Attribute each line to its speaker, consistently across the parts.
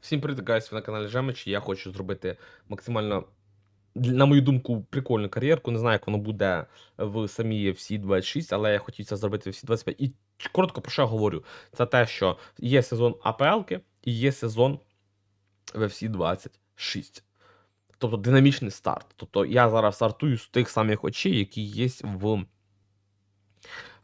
Speaker 1: Всім привіт, гайс, ви на каналі Жемич. Я хочу зробити максимально, на мою думку, прикольну кар'єрку. Не знаю, як воно буде в самій FC 26, але я хотів це зробити в FC 25. І коротко про що я говорю? Це те, що є сезон АПЛки і є сезон в FC 26. Тобто динамічний старт. Тобто я зараз стартую з тих самих очей, які є в.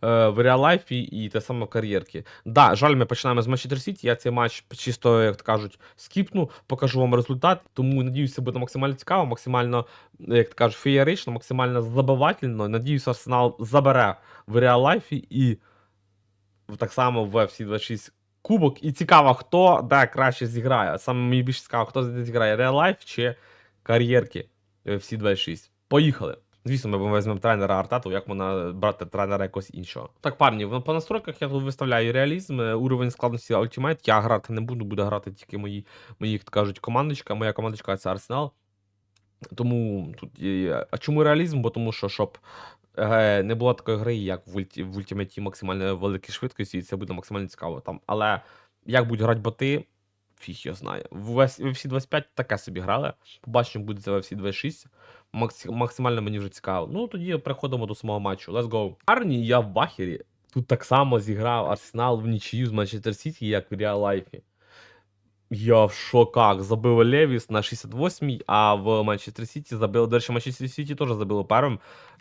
Speaker 1: Е, В реал-лайфі і те саме в кар'єрки. Да, жаль, ми починаємо з Манчестер Сіті. Я цей матч чисто, як то кажуть, скіпну, покажу вам результат. Тому надіюся, буде максимально цікаво, максимально, як то кажуть, феєрично, максимально забивательно. Надіюся, Арсенал забере в реал-лайфі і так само в FC 26 кубок. І цікаво, хто де краще зіграє. Саме мені більше цікаво, хто зіграє реал-лайф чи кар'єрки в FC 26. Поїхали. Звісно, ми візьмемо тренера Артету, як можна брати тренера якогось іншого. Так, парні, ну, по настройках я тут виставляю реалізм, е, уровень складності Ultimate. Я грати не буду, буде грати тільки мої, мої як кажуть, командочка. Моя командочка це Арсенал. Тому тут є- А чому реалізм? Бо тому що, щоб е, не було такої гри, як в, ульті, в ультиматі максимально великій швидкості, і це буде максимально цікаво там. Але як будуть грати боти, фіг його знає. В FC 25 таке собі грали. Побачимо, буде це в FC 26. Макс, максимально мені вже цікаво. Ну тоді переходимо до самого матчу. Let's go. Арні, я в бахері. Тут так само зіграв Арсенал в нічию з Манчестер Сіті, як в реал лайфі. Я в шоках. Забив Левіс на 68-й, а в Манчестер Сіті забив. До речі, Манчестер Сіті теж забило першим.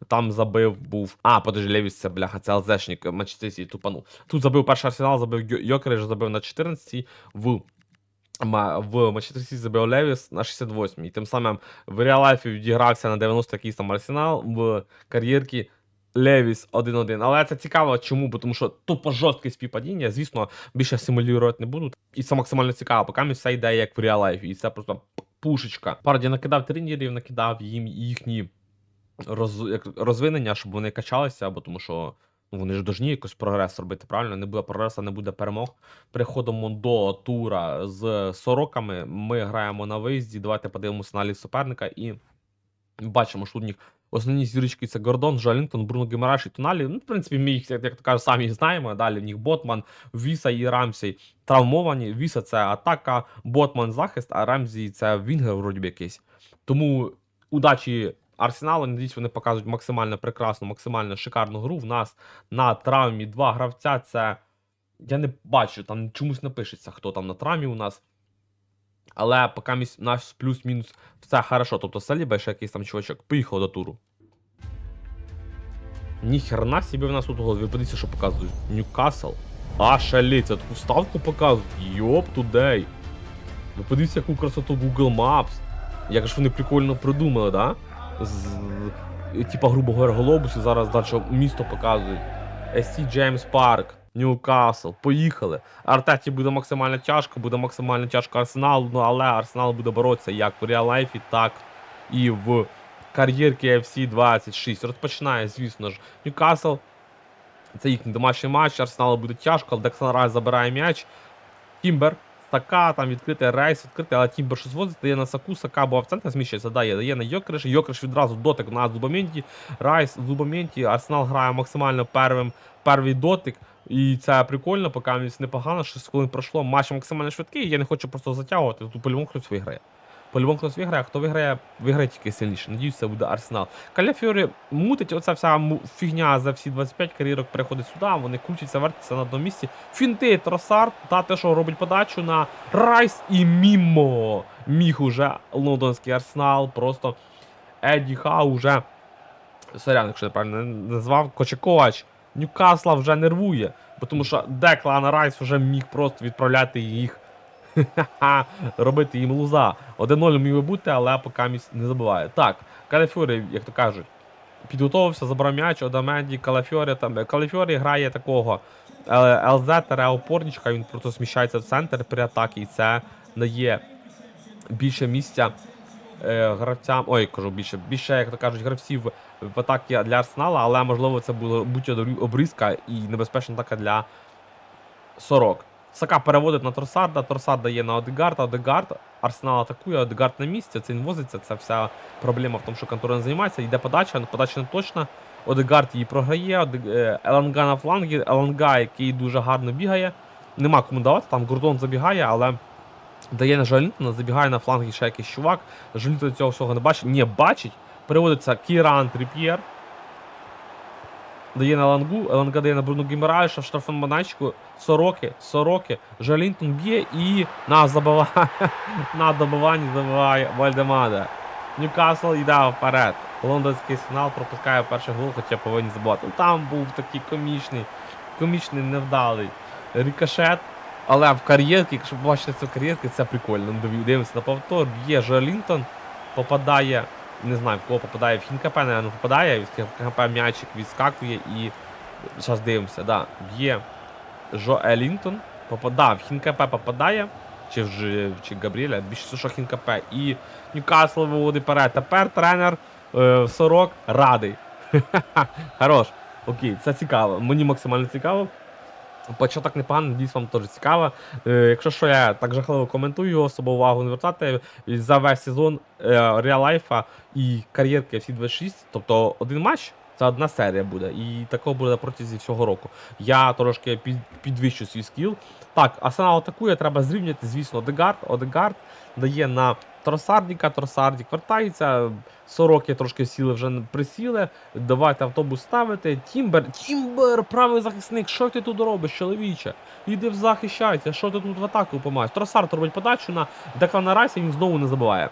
Speaker 1: Там забив був. А, подожди, Левіс це бляха, це ЛЗшник Манчестер Сіті тупанув. Тут забив перший Арсенал, забив Йо- Йокереш, забив на 14-й. В В Манчестер Сіті забив Левіс на 68-й. Тим самим в реал-лайфі відігрався на 90 якийсь там Арсенал, в кар'єрці Левіс 1-1. Але це цікаво, чому? Бо тому що тупо жорстке співпадіння. Звісно, більше симулювати не буду. І це максимально цікаво, поки мені все йде як в реал-лайфі. І це просто пушечка. Парді накидав тренерів, накидав їм їхні роз, як, розвинення, щоб вони качалися, бо тому що. Ну, вони ж должні якось прогрес робити, правильно? Не буде прогресу, не буде перемог. Переходимо до тура з сороками. Ми граємо на виїзді. Давайте подивимося на ліс суперника і бачимо, що у них основні зірочки це Гордон, Жалінтон, Бруно Гемераш і Тоналі. Ну, в принципі, ми їх, як, то кажуть, самі знаємо. Далі в них Ботман, Віса і Рамсей травмовані. Віса це атака, Ботман захист, а Рамзі це Вінгер, вроді якийсь. Тому удачі Арсеналу, надіюсь, вони покажуть максимально прекрасну, максимально шикарну гру. В нас на травмі два гравця. Це я не бачу, там чомусь не пишеться, хто там на травмі у нас. Але поки наш плюс-мінус все хорошо. Тобто Саліба ще якийсь там чувачок. Поїхав до туру. Ніхерна собі в нас тут голові. Подивіться, що показують. Ньюкасл. А, шаліть, це таку ставку показують. Йоп тудей. Ви подивіться, яку красоту Google Maps. Як ж вони прикольно придумали, да? З, типа, грубо говоря, глобус, і зараз далі місто показують. SC James Park, Ньюкасл, поїхали. Артеті буде максимально тяжко, буде максимально тяжко Арсеналу, ну але Арсенал буде боротися як в реал-лайфі, так і в кар'єрці FC 26. Розпочинає, звісно ж, Ньюкасл. Це їхній домашній матч. Арсеналу буде тяжко, але Дексан Райс забирає м'яч. Тімбер, Сака, там відкритий рейс, відкритий, але Тімбер щось возить, дає на Саку, Сака, бо в центр зміщається, дає, дає на Йокриш, Йокриш відразу дотик на Зубаменті, Райс, Зубаменті, Арсенал грає максимально первим, первий дотик, і це прикольно, поки непогано, 6 хвилин пройшло, матч максимально швидкий, я не хочу просто затягувати, тут по-любому хтось виграє. По-любому хтось виграє, хто виграє, виграє тільки сильніше. Надіюсь, це буде Арсенал. Каляфіорі мутить оця вся фігня за всі 25 кар'єрок переходить сюди, вони крутяться, вертяться на одному місці. Фінти, Тросард, та те, що робить подачу на Райс і Мімо. Міг уже лондонський арсенал, просто Еді Ха уже. Сорян, якщо я правильно назвав, Кочаковач. Ньюкасла вже нервує, тому що Деклан Райс вже міг просто відправляти їх. Робити їм луза. 1-0 міг би бути, але поки не забуває. Так, Калефюрі, як то кажуть, підготовився, забрав м'яч, Одаменді, Калафьорі. Там Калафьорі грає такого е, ЛЗ опорничка, він просто сміщається в центр при атаці, і це дає більше місця е, гравцям. Ой, кажу, більше, більше, як то кажуть, гравців в атакі для Арсенала, але можливо це буде будь обрізка і небезпечна атака для Сорок. Сака переводить на Торсарда, Торсард дає на Одегарда, Одегард, Арсенал атакує, Одегард на місці, це він возиться, це вся проблема в тому, що контур не займається, йде подача, подача не точна. Одегард її програє, е, Еланга на флангі, Еланга, який дуже гарно бігає. Нема кому давати, там Гордон забігає, але Дає на Жолінтона, забігає на фланг і ще якийсь чувак. Жолінтон цього всього не бачить. Ні, бачить. Переводиться Кіран Тріп'єр. Дає на Лангу, Ланга дає на Бруну Гімерайша в штрафному майданчику. Сороки, Сороки. Жолінтон б'є і на забиває. на добиванні забиває Вальдемада. Ньюкасл йде вперед. Лондонський сигнал пропускає перший гол, хоча повинні забувати. Там був такий комічний, комічний невдалий рикошет. Але в кар'єрці, якщо побачите цю кар'єрки, це прикольно. Дивимося на повтор, б'є Жолінтон, попадає, не знаю, в кого попадає, в Хінкапе, не попадає, від Хінкапе м'ячик відскакує і. Зараз дивимося, да, б'є Жо Елінтон, попадає, в Хінкапе попадає, чи в чи Габріеля, більше що Хінкапе, і Ньюкасл виводить вперед. Тепер тренер е, Сорок радий. Хорош. Окей, це цікаво. Мені максимально цікаво. Початок непоганий, надіюсь, вам теж цікаво. Е, якщо що я так жахливо коментую, особо увагу не звертати за весь сезон реалайфа і кар'єрки всі 26, тобто один матч. Це одна серія буде, і такого буде протягом всього року. Я трошки під, підвищу свій скіл. Так, Арсенал атакує, треба зрівняти, звісно, Одегард. Одегард дає на Тросардіка, Тросардік вертається. Сороки трошки сіли вже присіли. Давайте автобус ставити. Тімбер, Тімбер, правий захисник, що ти тут робиш, чоловіче? Іди в захищайся, що ти тут в атаку помаєш? Тросард робить подачу на Деклана Райса, він знову не забиває.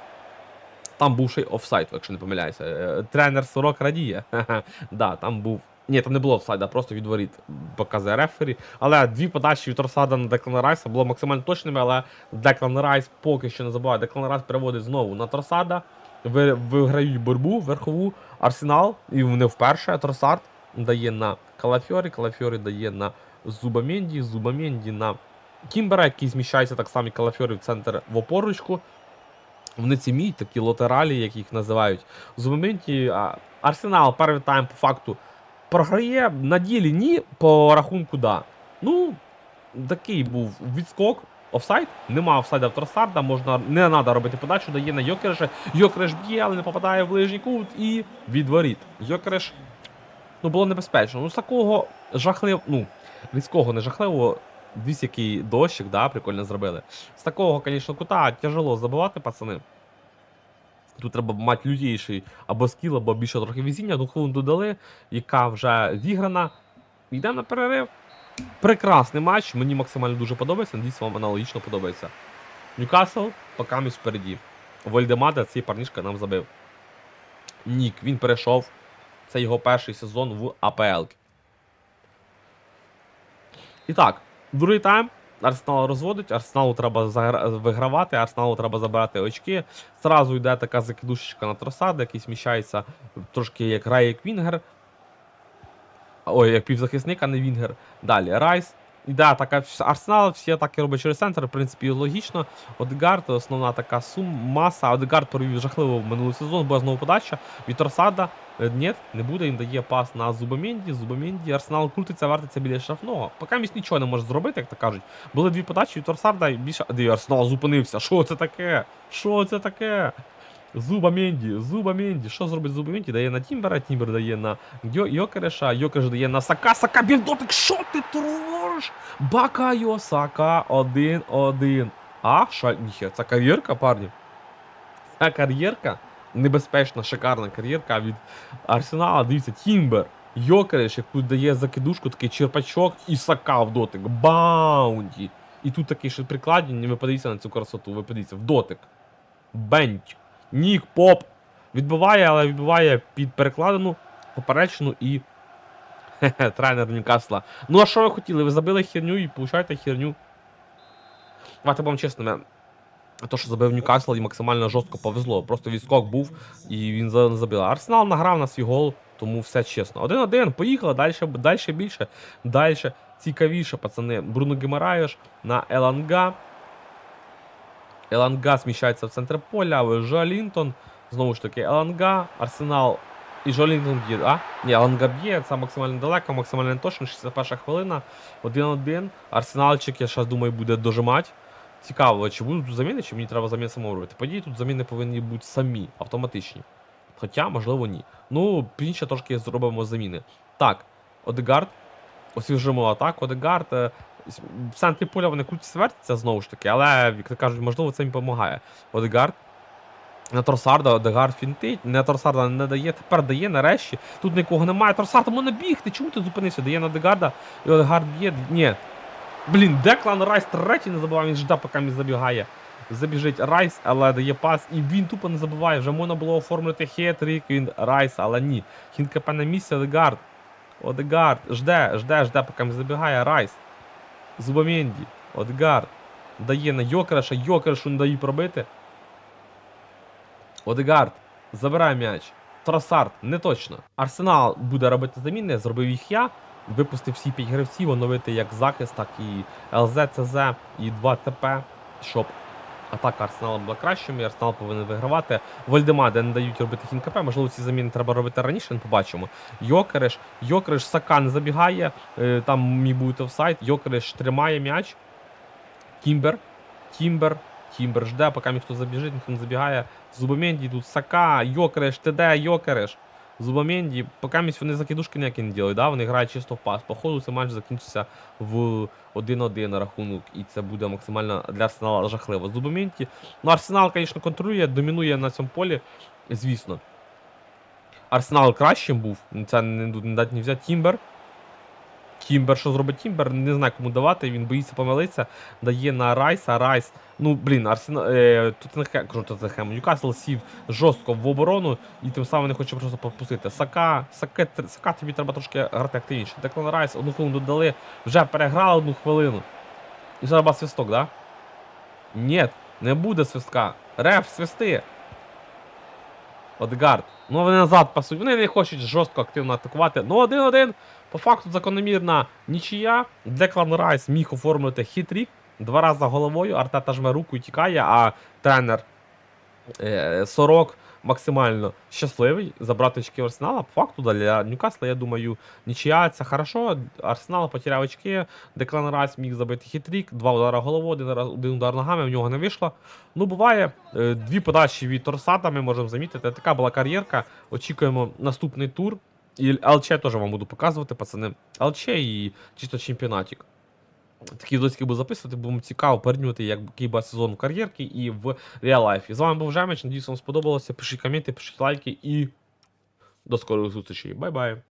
Speaker 1: Там був ще й якщо не помиляюся. Е, Тренер Сорок радіє. Да, там був. Ні, там не було офсайда, просто від воріт показує рефері. Але дві подачі від Торсада на Деклана Райса було максимально точними, але Деклан Райс поки що не забуває. Деклан Райс переводить знову на Торсада. Виграють боротьбу верхову Арсенал, і вони вперше. Тросард дає на Калафьорі, Калафьорі дає на Зубаменді, Зубаменді на Кімбера, який зміщається так само, Калафьорі в центр в опорочку. Вони ці мій, такі латералі, як їх називають. А, Арсенал перший тайм по факту програє, на ділі ні, по рахунку да. Ну, такий був відскок. Офсайд, нема офсайда в можна, не треба робити подачу, дає на Йокереша. Йокереш б'є, але не попадає в ближній кут і відворіт. Йокереш, ну було небезпечно. Ну, з такого жахливого, ну, різкого, не жахливого, дивіться, який дощик, да, прикольно зробили. З такого, звісно, кута тяжело забивати, пацани. Тут треба мати лютіший або скіл, або більше трохи везіння. Одну хвилину додали, яка вже зіграна. Йдемо на перерив. Прекрасний матч, мені максимально дуже подобається. Надіюсь, вам аналогічно подобається. Ньюкасл поки впереді. Вольдемада цей парнішка нам забив. Нік, він перейшов. Це його перший сезон в АПЛ. І так, другий тайм. Арсенал розводить, Арсеналу треба вигравати, Арсеналу треба забирати очки. Зразу йде така закидушечка на тросади, який сміщається трошки як грає як Вінгер. Ой, як півзахисник, а не Вінгер. Далі Райс. Да, вся- Арсенал всі атаки робить через центр, в принципі, логічно. Одегард, основна така сум, маса. Одегард провів жахливо в минулий сезон, була знову подача. Від Торсада е, ні, не буде, він дає пас на Зубаменді. Зубаменді, Арсенал крутиться, вертиться біля штрафного. Поки місь нічого не може зробити, як то кажуть. Були дві подачі від Торсарда і більше. Де Арсенал зупинився. Що це таке? Що це таке? Зуба Менді, Зуба Менді. Що зробить Зуба Менді? Дає на Тімбера, Тімбер дає на Йо- Йокереша, Йокереш дає на Сака, Сака бівдотик, що ти твориш? Бакайо, Сака, один-один. А, ша, ніхе, це кар'єрка, парні? Це кар'єрка? Небезпечна, шикарна кар'єрка від Арсенала. Дивіться, Тімбер, Йокереш, яку дає закидушку, такий черпачок і Сака в дотик. Баунті. І тут такий ще прикладіння, ви подивіться на цю красоту, ви подивіться, в дотик. Бенч. Нік, поп. Відбиває, але відбиває під перекладину, поперечну і. Хе-хе, тренер Ньюкасла. Ну а що ви хотіли? Ви забили херню і получаєте херню. Давайте будемо чесними. То, що забив Ньюкасл і максимально жорстко повезло. Просто відскок був і він забив. Арсенал награв на свій гол, тому все чесно. Один-один, поїхали, далі, далі більше, далі цікавіше, пацани. Бруно Гемараєш на Еланга. Еланга зміщається в центр поля, Жолінтон. Знову ж таки, Еланга, Арсенал і Жолінтон б'є. А? Ні, Еланга б'є, це максимально далеко, максимально точно, 61 хвилина. 1-1. Арсеналчик, я зараз думаю, буде дожимати. Цікаво, чи будуть тут заміни, чи мені треба заміни самому. Події тут заміни повинні бути самі, автоматичні. Хоча, можливо, ні. Ну, пізніше трошки зробимо заміни. Так, Одегард. Освіжимо атаку. Одегард. В центрі поля вони крутяться вертяться знову ж таки, але, як то кажуть, можливо, це їм допомагає. Одегард. На Торсарда Одегард фінтить, не Торсарда не дає, тепер дає нарешті. Тут нікого немає. Торсард можна бігти. Чому ти зупинився? Дає на Одегарда, і Одегард б'є. Ні. Блін, Деклан Райс третій не забував, він жде, поки він забігає. Забіжить Райс, але дає пас, і він тупо не забуває. Вже можна було оформити хет-трик, він Райс, але ні. Хінкп на місці, Одегард. Одегард, жде, жде, жде, поки він забігає Райс. Зубоменді, Одгард, Дає на Йокереша, Йокерешу не дають пробити. Одегард, забирає м'яч. Тросард, не точно. Арсенал буде робити заміни, зробив їх я. Випустив всі 5 гравців, оновити як захист, так і ЛЗ, ЦЗ, і 2 ТП, щоб атака Арсенала була кращою, і Арсенал повинен вигравати. Вольдема, де не дають робити хінкп, можливо, ці заміни треба робити раніше, не побачимо. Йокереш, Йокереш, Сака не забігає, е, там міг бути офсайд, Йокереш тримає м'яч. Кімбер, Кімбер, Кімбер жде, поки ніхто забіжить, ніхто не забігає. Зубоменді тут Сака, Йокереш, ТД, Йокереш. Зубоменді, поки місць вони закидушки ніякі не діли, да? вони грають чисто в пас. Походу, цей матч закінчиться в 1-1 рахунок, і це буде максимально для Арсенала жахливо. Зубаменді, ну Арсенал, звісно, контролює, домінує на цьому полі, звісно. Арсенал кращим був, це не дать не взяти Тімбер. Тімбер, що зробить Тімбер, не знаю кому давати, він боїться помилитися, дає на Райса, Райс. Ну, блін, Арсенал, е, Тоттенхем, кажу Тоттенхем, Ньюкасл сів жорстко в оборону і тим самим не хоче просто попустити. Сака, Саке, Сака тобі треба трошки грати активніше. Деклан Райс, одну хвилину додали, вже переграли одну хвилину. І зараз свисток, да? Ні, не буде свистка. Реф, свисти. Одгард. Ну вони назад пасують. Вони не хочуть жорстко активно атакувати. Ну, один-один. По факту закономірна нічия. Деклан Райс міг оформити хитрік. Два рази головою. Артета жме руку і тікає, а тренер е, Сорок максимально щасливий забрати очки у Арсенала. По факту для Ньюкасла, я думаю, нічия це хорошо. Арсенал потеряв очки. Деклан Райс міг забити хитрік, два удари головою, один, один удар ногами, в нього не вийшло. Ну, буває. Е, Дві подачі від Торсата ми можемо замітити. Така була кар'єрка. Очікуємо наступний тур. І ЛЧ теж вам буду показувати, пацани. ЛЧ і чисто чемпіонатик. Такі доски буду записувати, бо вам цікаво порівнювати, як який був сезон в кар'єрки і в реал-лайфі. З вами був Жемич, надіюсь, вам сподобалося. Пишіть коменти, пишіть лайки і до скорих зустрічей. Бай-бай.